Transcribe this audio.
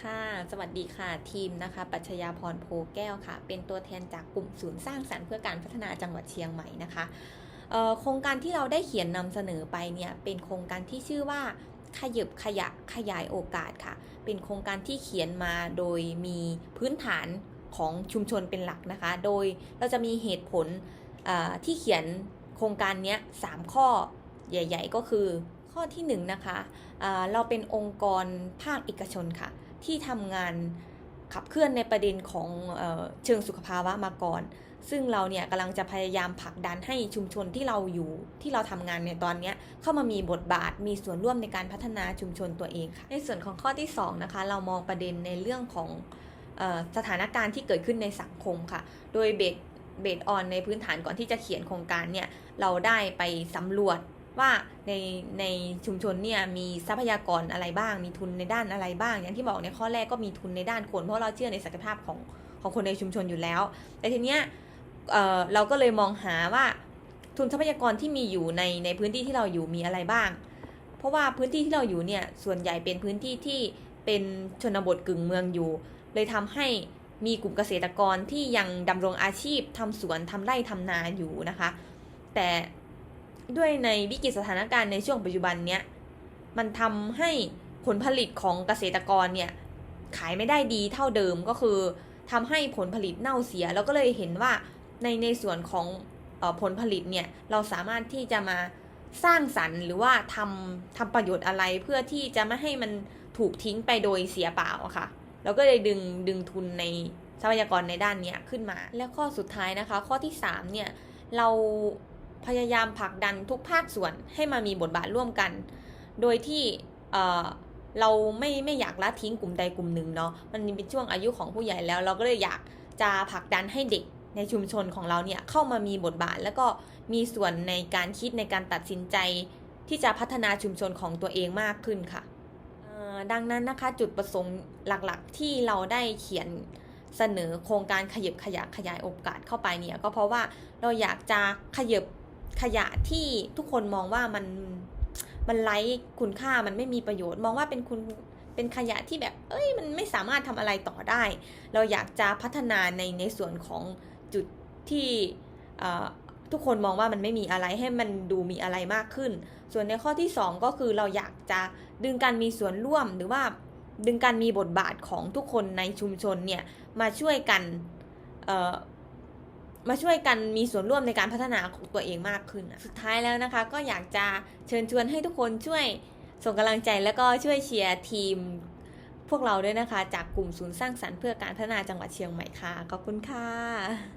ค่ะ สวัสดีค่ะทีมนะคะ ปัชญาพรโพแก้วค่ะ เป็นตัวแทนจากกลุ่มศูนย์สร้างสรรค์เพื่อการพัฒนาจังหวัดเชียงใหม่นะคะโครงการที่เราได้เขียนนำเสนอไปเนี่ยเป็นโครงการที่ชื่อว่าขยบขยะขยายโอกาสค่ะ เป็นโครงการที่เขียนมาโดยมีพื้นฐานของชุมชนเป็นหลักนะคะ โดยเราจะมีเหตุผลที่เขียนโครงการนี้สามข้อใหญ่ ๆ ก็คือข้อที่หนึ่งนะคะเราเป็นองค์กรภาคเอกชนค่ะ ที่ทำงานขับเคลื่อนในประเด็นของเออเชิงสุขภาวะมาก่อน ซึ่งเราเนี่ยกำลังจะพยายามผลักดันให้ชุมชนที่เราอยู่ที่เราทำงานในตอนนี้เข้ามามีบทบาทมีส่วนร่วมในการพัฒนาชุมชนตัวเองค่ะ ในส่วนของข้อที่สองนะคะเรามองประเด็นในเรื่องของออสถานการณ์ที่เกิดขึ้นในสังคมค่ะ โดยเบสเบสออนในพื้นฐานก่อนที่จะเขียนโครงการเนี่ยเราได้ไปสำรวจ ว่าในในชุมชนเนี่ยมีทรัพยากรอะไรบ้าง มีทุนในด้านอะไรบ้าง อย่างที่บอกในข้อแรกก็มีทุนในด้านคนเพราะเราเชื่อในศักยภาพของของคนในชุมชนอยู่แล้ว แต่ทีเนี้ยเอ่อเราก็เลยมองหาว่าทุนทรัพยากรที่มีอยู่ในในพื้นที่ที่เราอยู่มีอะไรบ้าง เพราะว่าพื้นที่ที่เราอยู่เนี่ยส่วนใหญ่เป็นพื้นที่ที่เป็นชนบทกึ่งเมืองอยู่ เลยทำให้มีกลุ่มเกษตรกรที่ยังดำรงอาชีพทำสวนทำไร่ทำนาอยู่นะคะ แต่ ด้วยในวิกฤตสถานการณ์ในช่วงปัจจุบันเนี้ยมันทำให้ผลผลิตของเกษตรกรเนี่ยขายไม่ได้ดีเท่าเดิมก็คือทำให้ผลผลิตเน่าเสีย แล้วก็เลยเห็นว่าในในส่วนของผลผลิตเนี่ยเราสามารถที่จะมาสร้างสรรค์หรือว่าทำทำประโยชน์อะไรเพื่อที่จะไม่ให้มันถูกทิ้งไปโดยเสียเปล่าอะค่ะเราก็เลยดึงดึงทุนในทรัพยากรในด้านเนี้ยขึ้นมา และข้อสุดท้ายนะคะ ข้อที่ 3 เนี่ยเรา พยายามผลักดันทุกภาคส่วนให้มามีบทบาทร่วมกัน โดยที่เราไม่ไม่อยากละทิ้งกลุ่มใดกลุ่มหนึ่งเนาะ มันเป็นช่วงอายุของผู้ใหญ่แล้ว เราก็เลยอยากจะผลักดันให้เด็กในชุมชนของเราเนี่ยเข้ามามีบทบาท แล้วก็มีส่วนในการคิดในการตัดสินใจที่จะพัฒนาชุมชนของตัวเองมากขึ้นค่ะ ดังนั้นนะคะจุดประสงค์หลักๆ ที่เราได้เขียนเสนอโครงการขยับขยะขยายโอกาสเข้าไปเนี่ยก็เพราะว่าเราอยากจะขยับ ขยะที่ทุกคนมองว่ามันมันไร้คุณค่ามันไม่มีประโยชน์ มองว่าเป็นคุณเป็นขยะที่แบบ เอ้ยมันไม่สามารถทำอะไรต่อได้ เราอยากจะพัฒนาในในส่วนของจุดที่ทุกคนมองว่ามันไม่มีอะไรให้มันดูมีอะไรมากขึ้น ส่วนในข้อที่ 2 ก็คือเราอยากจะดึงการมีส่วนร่วมหรือว่าดึงการมีบทบาทของทุกคนในชุมชนเนี่ยมาช่วยกันเมาช่วยกันมีส่วนร่วมในการพัฒนาของตัวเองมากขึ้น สุดท้ายแล้วนะคะ ก็อยากจะเชิญชวนให้ทุกคนช่วยส่งกำลังใจแล้วก็ช่วยเชียร์ทีม พวกเราด้วยนะคะ จากกลุ่มศูนย์สร้างสรรค์เพื่อการพัฒนาจังหวัดเชียงใหม่ค่ะ ขอบคุณค่ะ